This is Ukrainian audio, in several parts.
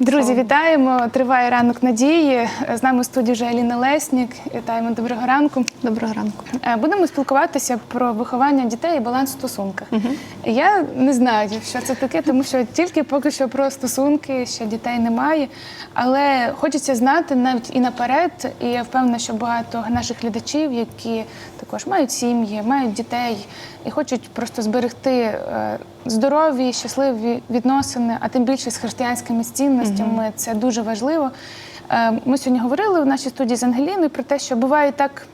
Друзі, вітаємо! Триває ранок надії. З нами в студії вже Аліна Леснік. Вітаємо доброго ранку. Доброго ранку. Е, Будемо спілкуватися про виховання дітей і баланс в стосунках. Я не знаю, що це таке, тому що тільки поки що про стосунки ще дітей немає. Але хочеться знати навіть і наперед. І я впевнена, що багато наших глядачів, які також мають сім'ї, мають дітей і хочуть просто зберегти е, здорові, щасливі відносини, а тим більше з християнськими цінностями. Це дуже важливо. Е, Ми сьогодні говорили в нашій студії з Ангеліною про те, що буває так.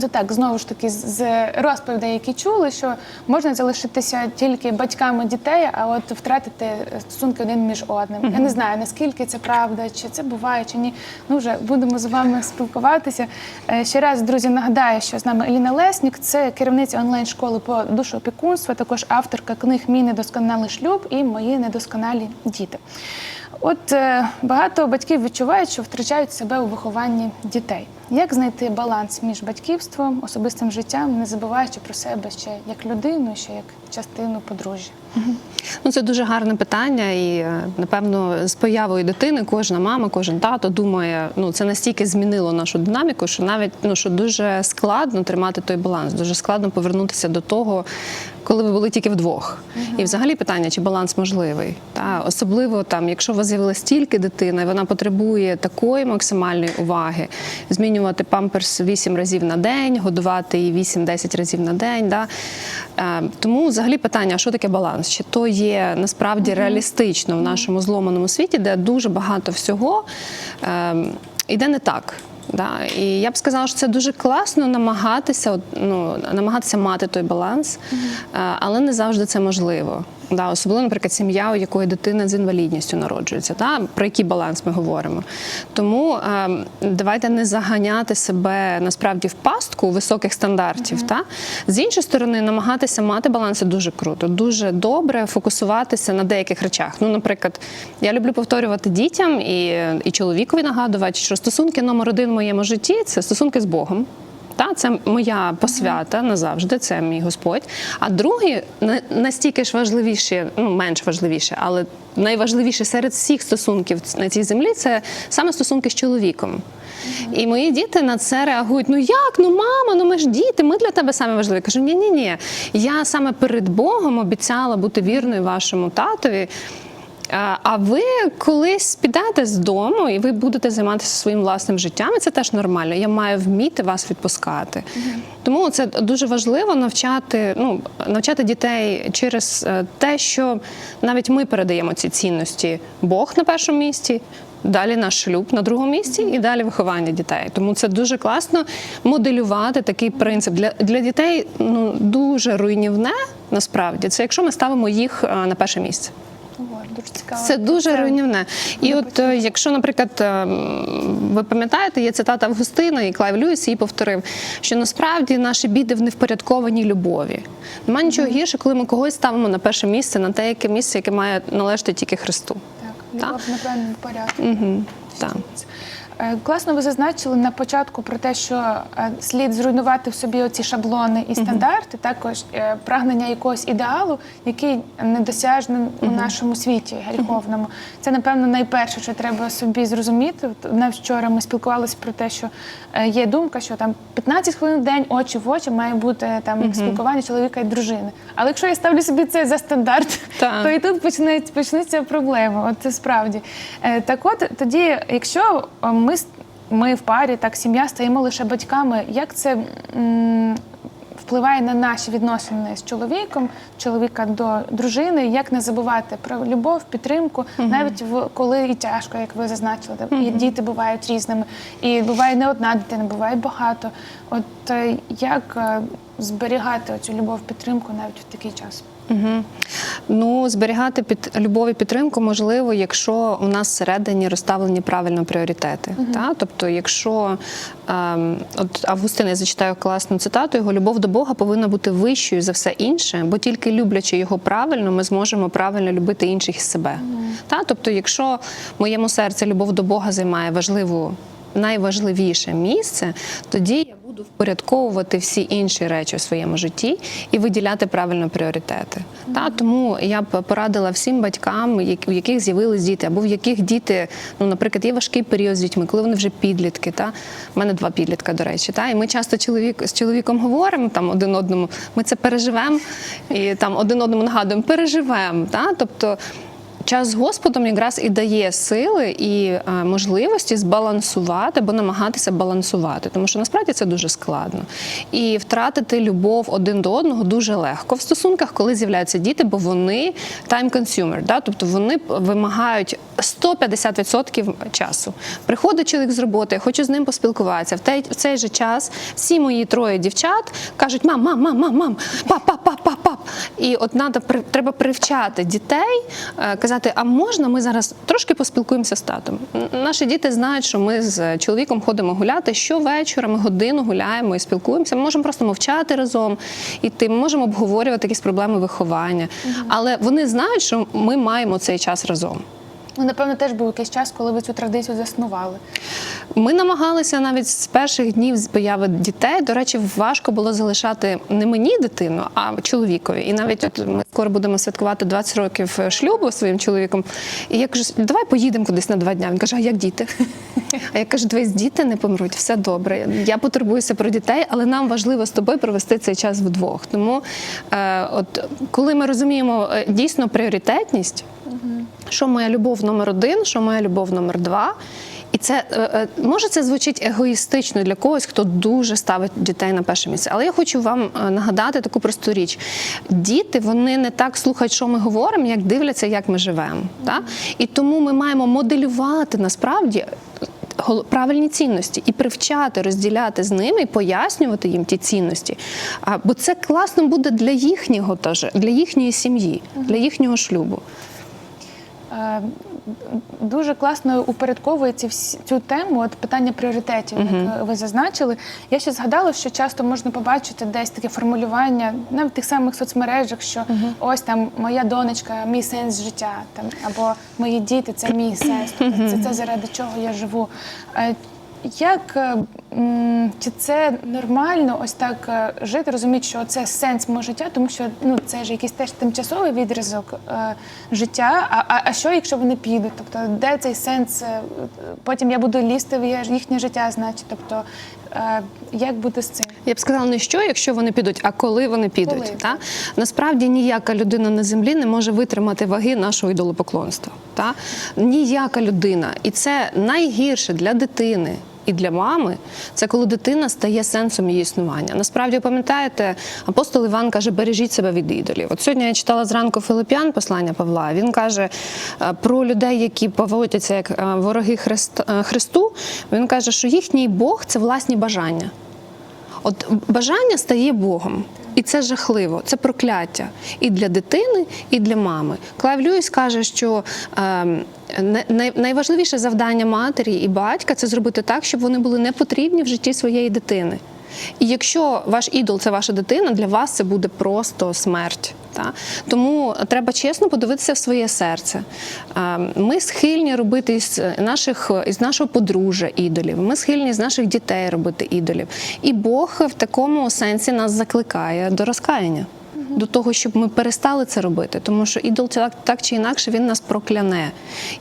Це так, знову ж таки, з- розповідей, які чули, що можна залишитися тільки батьками дітей, а от втратити стосунки один між одним. Я не знаю, наскільки це правда, чи це буває, чи ні. Ну вже будемо з вами спілкуватися. Е, Ще раз, друзі, нагадаю, що з нами Еліна Леснік, це керівниця онлайн-школи по душоопікунству, також авторка книг Мій недосконалий шлюб і Мої недосконалі діти. От е, багато батьків відчувають, що втрачають себе у вихованні дітей. Як знайти баланс між батьківством, особистим життям, не забуваючи про себе ще як людину, ще як частину подружжя? Ну це дуже гарне питання, і е, напевно з появою дитини кожна мама, кожен тато думає, ну це настільки змінило нашу динаміку, що навіть ну що дуже складно тримати той баланс, дуже складно повернутися до того, коли ви були тільки вдвох. І взагалі питання, чи баланс можливий. Та особливо там, якщо у вас з'явилась тільки дитина, і вона потребує такої максимальної уваги, змінювати памперс 8 разів на день, годувати її 8-10 разів на день. Да? Е, Тому взагалі питання, що таке баланс? Чи то є насправді реалістично в нашому зломаному світі, де дуже багато всього е, йде не так. Да. І я б сказала, що це дуже класно намагатися, ну, намагатися мати той баланс, е, але не завжди це можливо. Да, особливо, наприклад, сім'я, у якої дитина з інвалідністю народжується. Та? Про який баланс ми говоримо. Тому е, давайте не заганяти себе насправді в пастку високих стандартів. Та? З іншої сторони, намагатися мати баланс це дуже круто, дуже добре фокусуватися на деяких речах. Ну, наприклад, я люблю повторювати дітям і, і чоловікові нагадувати, що стосунки номер один в моєму житті це стосунки з Богом. Та, це моя посвята назавжди, це мій Господь. А другий на- настільки ж важливіше, ну менш важливіше, але найважливіше серед всіх стосунків на цій землі це саме стосунки з чоловіком. І мої діти на це реагують: ну як? Ну мама, ну ми ж діти, ми для тебе саме важливі. Я кажу, ні, ні, ні. Я саме перед Богом обіцяла бути вірною вашому татові. А а ви колись підете з дому і ви будете займатися своїм власним життям, і це теж нормально. Я маю вміти вас відпускати. Тому це дуже важливо навчати, ну, навчати дітей через е, те, що навіть ми передаємо ці цінності. Бог на першому місці. Далі наш шлюб на другому місці і далі виховання дітей. Тому це дуже класно моделювати такий принцип. Для, для дітей ну, дуже руйнівне насправді це якщо ми ставимо їх е, на перше місце. Ого, дуже цікаво. Це дуже руйнівне. І от е, якщо, наприклад, е, ви пам'ятаєте, є цитата Августина, і Клайв Льюіс її повторив, що насправді наші біди в невпорядкованій любові. Нема нічого гірше, коли ми когось ставимо на перше місце, на те, яке місце, яке має належати тільки Христу. Так, так? в порядку. Угу. Так. Е, Класно ви зазначили на початку про те, що е, слід зруйнувати в собі оці шаблони і стандарти, також е, прагнення якогось ідеалу, який недосяжний у нашому світі гріховному. Це, напевно, найперше, що треба собі зрозуміти. Навіть вчора ми спілкувалися про те, що є думка, що там 15 хвилин в день очі в очі має бути там спілкування чоловіка і дружини. Але якщо я ставлю собі це за стандарт, то і тут почнеться почнуться проблеми. От це справді. Так от тоді, якщо е, ми, ми в парі, так сім'я стаємо лише батьками, як це м, впливає на наші відносини з чоловіком, чоловіка до дружини, як не забувати про любов, підтримку, навіть в коли і тяжко, як ви зазначили, угу. і діти бувають різними, і буває не одна дитина, буває багато. От е, як е, зберігати цю любов, підтримку навіть в такий час? Угу. Ну, зберігати під любов і підтримку можливо, якщо у нас всередині розставлені правильно пріоритети. Та? Тобто, якщо ем, от Августин, я зачитаю класну цитату, його любов до Бога повинна бути вищою за все інше, бо тільки люблячи його правильно, ми зможемо правильно любити інших і себе. Та? Тобто, якщо в моєму серці любов до Бога займає важливу, найважливіше місце, тоді я буду впорядковувати всі інші речі у своєму житті і виділяти правильно пріоритети. Та тому я б порадила всім батькам, у яких з'явились діти, або в яких діти, ну, наприклад, є важкий період з дітьми, коли вони вже підлітки. Та у мене два підлітка, до речі. Та і ми часто чоловік з чоловіком говоримо там один одному. Ми це переживемо і там один одному нагадуємо, переживемо. Та тобто. Час з Господом якраз і дає сили і е, можливості збалансувати або намагатися балансувати, тому що насправді це дуже складно. І втратити любов один до одного дуже легко в стосунках, коли з'являються діти, бо вони time consumer, да? тобто вони вимагають 150% часу. Приходить чоловік з роботи, хочу з ним поспілкуватися. В, той, в цей же час всі мої троє дівчат кажуть: мам, мам, мам, мам, мам, пап, пап, пап, пап. І от надо, треба привчати дітей, е, казати, а можна ми зараз трошки поспілкуємося з татом. Наші діти знають, що ми з чоловіком ходимо гуляти щовечора, ми годину гуляємо і спілкуємося. Ми можемо просто мовчати разом, іти, ми можемо обговорювати якісь проблеми виховання. Але вони знають, що ми маємо цей час разом. Ну, напевно, теж був якийсь час, коли ви цю традицію заснували. Ми намагалися навіть з перших днів з появи дітей. До речі, важко було залишати не мені дитину, а чоловікові. І навіть от ми скоро будемо святкувати 20 років шлюбу своїм чоловіком. І я кажу, давай поїдемо кудись на два дня. Він каже, а як діти? А я кажу, дивись, діти не помруть, все добре. Я потурбуюся про дітей, але нам важливо з тобою провести цей час вдвох. Тому, е, от коли ми розуміємо е, дійсно пріоритетність, що моя любов номер один, що моя любов номер два. І це е, е, може це звучить егоїстично для когось, хто дуже ставить дітей на перше місце. Але я хочу вам е, нагадати таку просту річ: діти вони не так слухають, що ми говоримо, як дивляться, як ми живемо. Та? І тому ми маємо моделювати насправді. Правильні цінності і привчати, розділяти з ними і пояснювати їм ті цінності. Бо це класно буде для їхнього теж, для їхньої сім'ї, для їхнього шлюбу. Е, Дуже класно упорядковується цю тему, от питання пріоритетів, як ви зазначили. Я ще згадала, що часто можна побачити десь таке формулювання навіть в тих самих соцмережах, що ось там моя донечка, мій сенс життя, там або мої діти це мій сенс, тобто це те, заради чого я живу. Е, Як е, чи це нормально ось так е, жити, розуміти, що це сенс мого життя, тому що ну це ж якийсь теж тимчасовий відрізок е, життя. А, а, а що, якщо вони підуть? Тобто, де цей сенс? е, Потім я буду лізти в їхнє життя, значить. Тобто, е, як бути з цим? Я б сказала не що, якщо вони підуть, а коли вони підуть. Коли, Та? Насправді ніяка людина на землі не може витримати ваги нашого ідолопоклонства. Та? Ніяка людина. І це найгірше для дитини. І для мами це коли дитина стає сенсом її існування. Насправді, пам'ятаєте, апостол Іван каже: бережіть себе від ідолів. От сьогодні я читала зранку Филип'ян, послання Павла. Він каже е, про людей, які поводяться як е, вороги е, Христу. Він каже, що їхній Бог це власні бажання. От бажання стає Богом. І це жахливо, це прокляття і для дитини, і для мами. Клайв Льюіс каже, що е, найважливіше завдання матері і батька це зробити так, щоб вони були не потрібні в житті своєї дитини. І якщо ваш ідол це ваша дитина, для вас це буде просто смерть. Та? Тому треба чесно подивитися в своє серце. Ми схильні робити із наших із нашого подружжя ідолів. Ми схильні з наших дітей робити ідолів. І Бог в такому сенсі нас закликає до розкаяння. До того, щоб ми перестали це робити, тому що ідол так, так чи інакше він нас прокляне.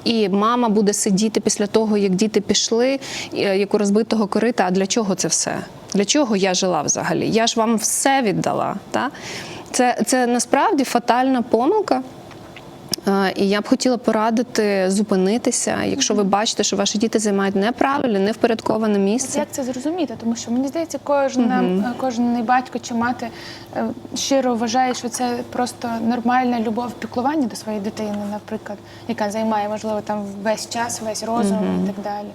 І мама буде сидіти після того, як діти пішли, е, як у розбитого корита. А для чого це все? Для чого я жила взагалі? Я ж вам все віддала. Та? Це, це насправді фатальна помилка. Е, І я б хотіла порадити зупинитися, якщо ви бачите, що ваші діти займають неправильне, невпорядковане місце. як це зрозуміти? Тому що мені здається, кожна, кожен батько чи мати е, щиро вважає, що це просто нормальна любов, піклування до своєї дитини, наприклад, яка займає, можливо, там весь час, весь розум і так далі.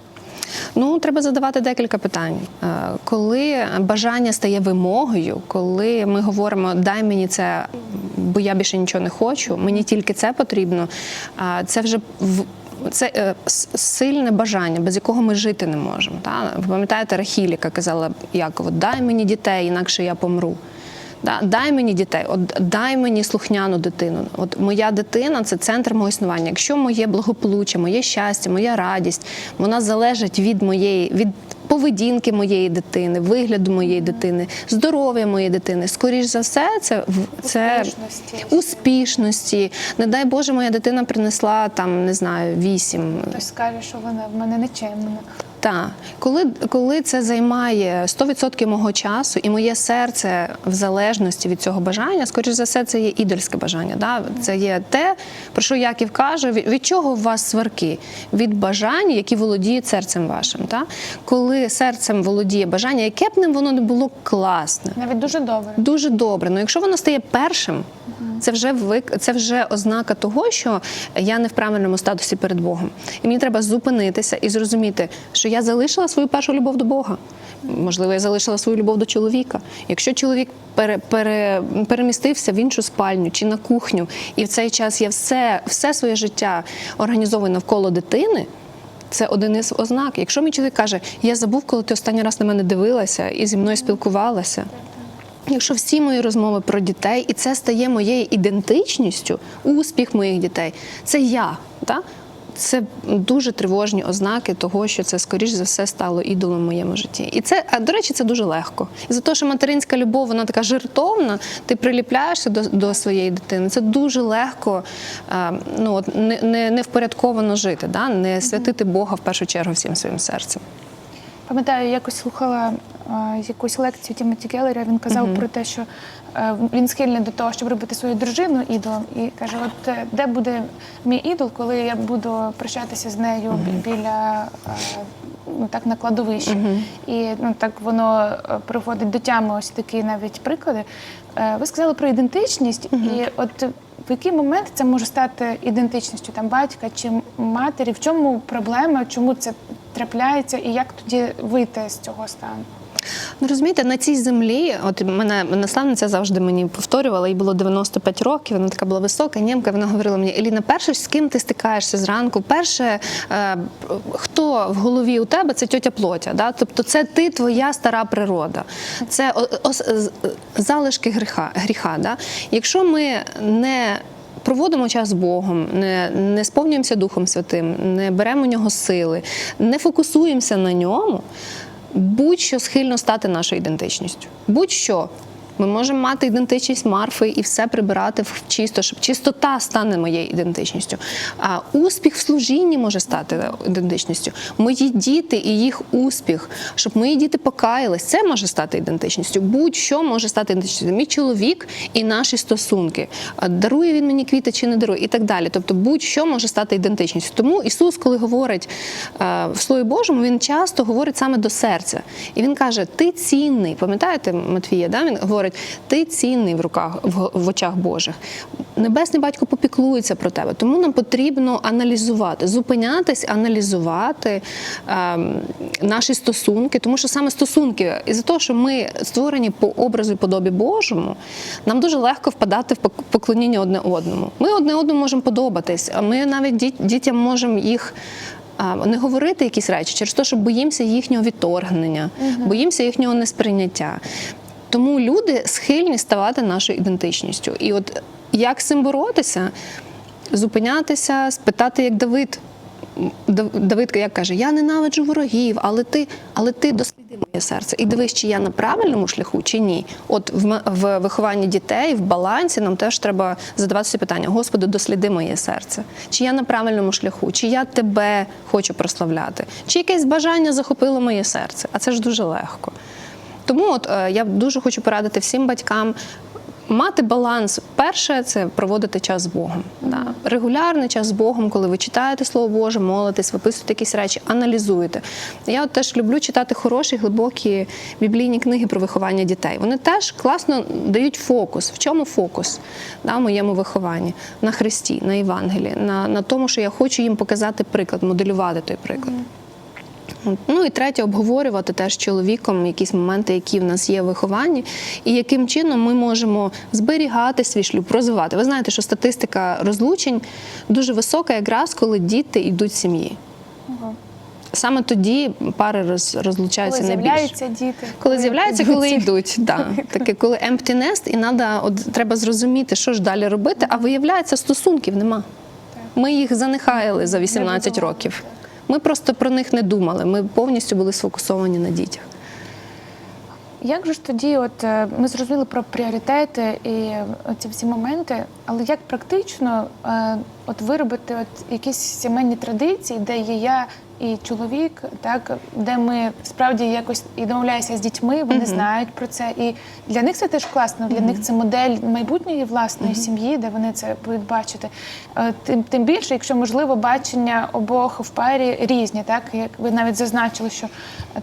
Ну, треба задавати декілька питань. Е, Коли бажання стає вимогою, коли ми говоримо дай мені це, бо я більше нічого не хочу, мені тільки це потрібно, це вже в. Це е, сильне бажання, без якого ми жити не можемо. Та? Ви пам'ятаєте, Рахіль, яка казала Якову, дай мені дітей, інакше я помру. Да? Дай мені дітей, от дай мені слухняну дитину. От моя дитина це центр мого існування. Якщо моє благополуччя, моє щастя, моя радість, вона залежить від моєї від. Поведінки моєї дитини, вигляду моєї дитини, здоров'я моєї дитини. Скоріш за все, це це Успішності. успішності. Не дай Боже, моя дитина принесла там, не знаю, вісім Хтось скаже, що вона в мене нечемна. Так, коли, коли це займає 100% мого часу, і моє серце в залежності від цього бажання, скоріш за все, це є ідольське бажання. Да? Це є те, про що Яків каже, від, від чого у вас сварки? Від бажань, які володіють серцем вашим. Да? Коли серцем володіє бажання, яке б ним воно не було класне, Навіть дуже добре. дуже добре. Ну якщо воно стає першим, це вже вик... це вже ознака того, що я не в правильному статусі перед Богом. І мені треба зупинитися і зрозуміти, що я залишила свою першу любов до Бога. Можливо, я залишила свою любов до чоловіка. Якщо чоловік пере, пере, перемістився в іншу спальню чи на кухню, і в цей час я все, все своє життя організовую навколо дитини. Це один із ознак. Якщо мій чоловік каже, я забув, коли ти останній раз на мене дивилася і зі мною спілкувалася. Якщо всі мої розмови про дітей, і це стає моєю ідентичністю, успіх моїх дітей, це я. Так? Це дуже тривожні ознаки того, що це скоріш за все стало ідолом в моєму житті. І це, а до речі, це дуже легко. І за те, що материнська любов, вона така жертовна, ти приліпляєшся до, до своєї дитини. Це дуже легко ну, от, не, не, не впорядковано жити, да? не святити Бога в першу чергу всім своїм серцем. Пам'ятаю, якось слухала е, якусь лекцію Тімоті Келлера, Він казав про те, що е, він схильний до того, щоб робити свою дружину ідолом. І каже: от е, де буде мій ідол, коли я буду прощатися з нею бі- біля е, ну так на кладовищі. І ну так воно е, приводить до тями ось такі навіть приклади. Е, Ви сказали про ідентичність, і от в який момент це може стати ідентичністю там батька чи матері? В чому проблема? Чому це трапляється, і як тоді вийти з цього стану? Ну розумієте, на цій землі, от мене наставниця завжди мені повторювала, їй було 95 років. Вона така була висока, німка. Вона говорила мені: Еліна, перше, з ким ти стикаєшся зранку? Перше, е, хто в голові у тебе, це тьотя плотя. Да? Тобто, це ти, твоя стара природа, це о- з- залишки гріха. гріха да? Якщо ми не Проводимо час з Богом, не, не сповнюємося Духом Святим, не беремо у нього сили, не фокусуємося на ньому, будь-що схильно стати нашою ідентичністю. Будь-що. Ми можемо мати ідентичність Марфи і все прибирати в чисто, щоб чистота стане моєю ідентичністю. А успіх в служінні може стати ідентичністю. Мої діти і їх успіх, щоб мої діти покаялись, це може стати ідентичністю. Будь-що може стати ідентичністю. Мій чоловік і наші стосунки. Дарує він мені квіти чи не дарує, і так далі. Тобто, будь-що може стати ідентичністю. Тому Ісус, коли говорить е, в Слові Божому, він часто говорить саме до серця. І він каже: Ти цінний. Пам'ятаєте Матвія? Да? Він говорить, ти цінний в руках в, в очах Божих. Небесний батько попіклується про тебе. Тому нам потрібно аналізувати, зупинятись, аналізувати ем, наші стосунки, тому що саме стосунки, із-за того, що ми створені по образу і подобі Божому, нам дуже легко впадати в поклоніння одне одному. Ми одне одному можемо подобатись, а ми навіть діт- дітям можемо їх. Не говорити якісь речі через те, що боїмося їхнього відторгнення, боїмося їхнього несприйняття. Тому люди схильні ставати нашою ідентичністю. І от як з цим боротися? Зупинятися, спитати, як Давид. Дав- Давид як каже: Я ненавиджу ворогів, але ти, але ти досліди моє серце. І дивись, чи я на правильному шляху, чи ні. От в, в вихованні дітей, в балансі нам теж треба задаватися питання: Господи, досліди моє серце. Чи я на правильному шляху, чи я тебе хочу прославляти, чи якесь бажання захопило моє серце. А це ж дуже легко. Тому от е, я дуже хочу порадити всім батькам. Мати баланс, перше це проводити час з Богом. Да. Регулярний час з Богом, коли ви читаєте Слово Боже, молитесь, виписуєте якісь речі, аналізуєте. Я от теж люблю читати хороші, глибокі біблійні книги про виховання дітей. Вони теж класно дають фокус. В чому фокус да, в моєму вихованні? На Христі, на Євангелії, на, на тому, що я хочу їм показати приклад, моделювати той приклад. Ну і третє, обговорювати теж з чоловіком якісь моменти, які в нас є в вихованні, і яким чином ми можемо зберігати свій шлюб, розвивати. Ви знаєте, що статистика розлучень дуже висока, якраз коли діти йдуть з сім'ї. Саме тоді пари роз, Коли розлучаються найбільше. з'являються діти. Коли з'являються, коли йдуть. йдуть, да. таке, коли empty nest, і надо, от, треба зрозуміти, що ж далі робити, а виявляється, стосунків нема. Ми їх занехаяли за 18 років. Ми просто про них не думали. Ми повністю були сфокусовані на дітях. Як же ж тоді, от е, ми зрозуміли про пріоритети і е, ці всі моменти, але як практично е, от виробити от якісь сімейні традиції, де є я і чоловік, так де ми справді якось і домовляємося з дітьми, вони знають про це, і для них це теж класно. Для них це модель майбутньої власної сім'ї, де вони це будуть бачити. Е, Тим тим більше, якщо можливо бачення обох в парі різні, так як ви навіть зазначили, що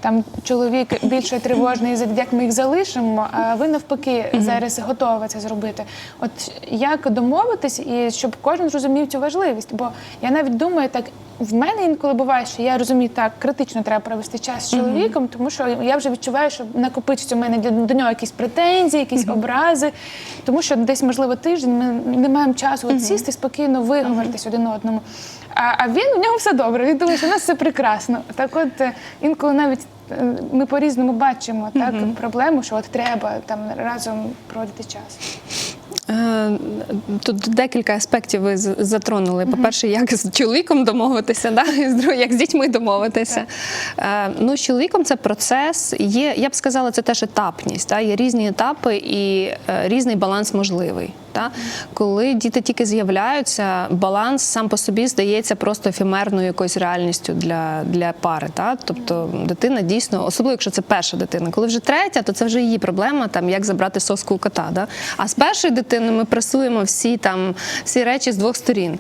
там чоловік більше тривожний, за- як ми їх залишимо, а ви навпаки зараз готові це зробити. От як домовитись, і щоб кожен зрозумів цю важливість? Бо я навіть думаю, так в мене інколи буває, що я розумію, так критично треба провести час з чоловіком, тому що я вже відчуваю, що накопичується у мене до, до нього якісь претензії, якісь образи, тому що десь, можливо, тиждень ми не маємо часу от сісти спокійно виговоритись один одному. А, а він у нього все добре. Він думає, що у нас все прекрасно. Так, от е, інколи навіть е, ми по-різному бачимо так проблему, що от треба там разом проводити час. Е, Тут декілька аспектів ви затронули. По-перше, як з чоловіком домовитися, да? як з дітьми домовитися. Так. Ну, з чоловіком це процес. Є, я б сказала, це теж етапність. Да? Є різні етапи і е, різний баланс можливий. Да? Коли діти тільки з'являються, баланс сам по собі здається просто ефемерною якоюсь реальністю для, для пари. Да? Тобто дитина дійсно, особливо якщо це перша дитина. Коли вже третя, то це вже її проблема, там як забрати соску у кота. Да? А з першої дитини ми пресуємо всі там всі речі з двох сторін.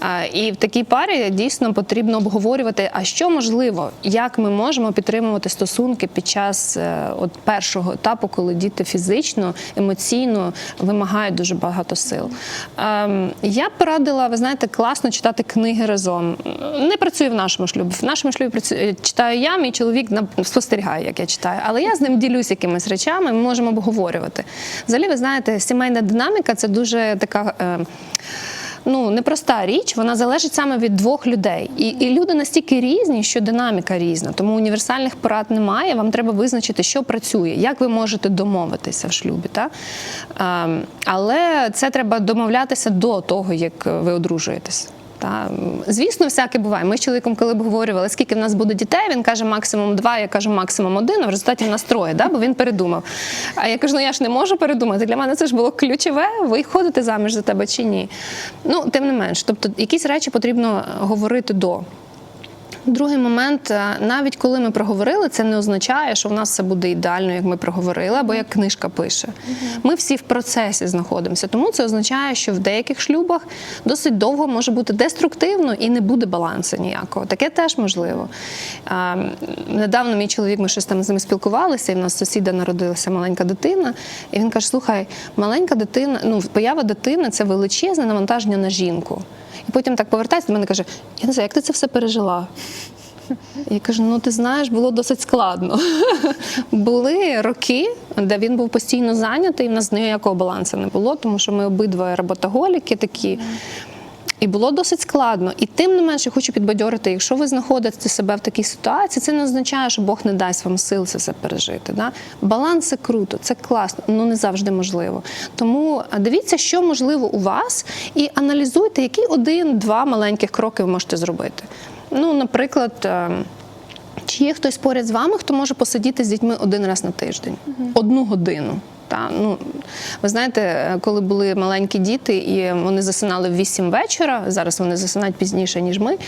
А, і в такій парі дійсно потрібно обговорювати, а що можливо, як ми можемо підтримувати стосунки під час е, от першого етапу, коли діти фізично, емоційно вимагають дуже багато сил. Ем, я порадила, ви знаєте, класно читати книги разом. Не працює в нашому шлюбі. В нашому шлюбі працює, читаю я, мій чоловік спостерігає, як я читаю. Але я з ним ділюсь якимись речами, ми можемо обговорювати. Взагалі, ви знаєте, сімейна динаміка це дуже така. Е, Ну, непроста річ, вона залежить саме від двох людей. І, і люди настільки різні, що динаміка різна. Тому універсальних порад немає. Вам треба визначити, що працює, як ви можете домовитися в шлюбі. Та? Ем, але це треба домовлятися до того, як ви одружуєтесь. Та звісно, всяке буває. Ми з чоловіком, коли б говорили, скільки в нас буде дітей, він каже максимум два, я кажу максимум один. А в результаті в нас троє, да? бо він передумав. А я кажу, ну я ж не можу передумати. Для мене це ж було ключове, виходити заміж за тебе чи ні. Ну, тим не менш, тобто якісь речі потрібно говорити до. Другий момент, е, навіть коли ми проговорили, це не означає, що в нас все буде ідеально, як ми проговорили, або як книжка пише. Ми всі в процесі знаходимося. Тому це означає, що в деяких шлюбах досить довго може бути деструктивно і не буде балансу ніякого. Таке теж можливо. Недавно мій чоловік, ми щось там з ним спілкувалися, і в нас сусіда народилася маленька дитина. І він каже: слухай, маленька дитина, ну поява дитини це величезне навантаження на жінку. І потім так повертається до мене і каже: Я не знаю, як ти це все пережила? Я кажу: ну ти знаєш, було досить складно. Були роки, де він був постійно зайнятий, і в нас ніякого балансу не було, тому що ми обидва роботоголіки такі. І було досить складно. І тим не менше хочу підбадьорити, якщо ви знаходите себе в такій ситуації, це не означає, що Бог не дасть вам сил це все пережити. Да? Баланс це круто, це класно, але не завжди можливо. Тому дивіться, що можливо у вас, і аналізуйте, які один-два маленьких кроки ви можете зробити. Ну, наприклад. ем, чи є хтось поряд з вами, хто може посидіти з дітьми один раз на тиждень, одну годину? Та, ну, ви знаєте, коли були маленькі діти і вони засинали в 8 вечора, зараз вони засинають пізніше, ніж ми,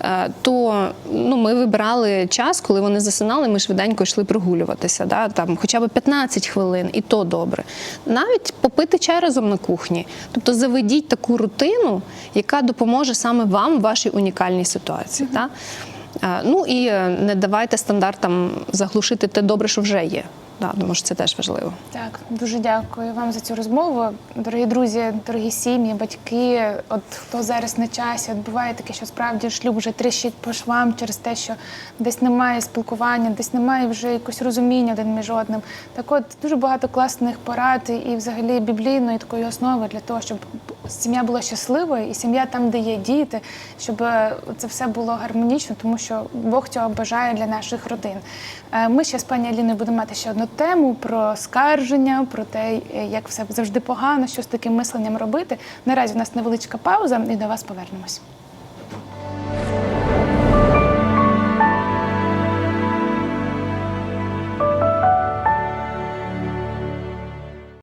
е, то ну, ми вибирали час, коли вони засинали, ми швиденько йшли прогулюватися, да, там, хоча б 15 хвилин, і то добре. Навіть попити чай разом на кухні. Тобто заведіть таку рутину, яка допоможе саме вам в вашій унікальній ситуації. Та? Е, Ну і не давайте стандартам заглушити те добре, що вже є. Да, тому що це теж важливо. Так, дуже дякую вам за цю розмову. Дорогі друзі, дорогі сім'ї, батьки. От хто зараз на часі, от буває таке, що справді шлюб вже тріщить по швам через те, що десь немає спілкування, десь немає вже якогось розуміння один між одним. Так от дуже багато класних порад і взагалі біблійної такої основи для того, щоб сім'я була щасливою, і сім'я там, де є діти, щоб е, це все було гармонічно, тому що Бог цього бажає для наших родин. Е, Ми ще з пані Аліною будемо мати ще одну тему про скарження, про те, е, як все завжди погано, що з таким мисленням робити. Наразі у нас невеличка пауза, і до вас повернемось.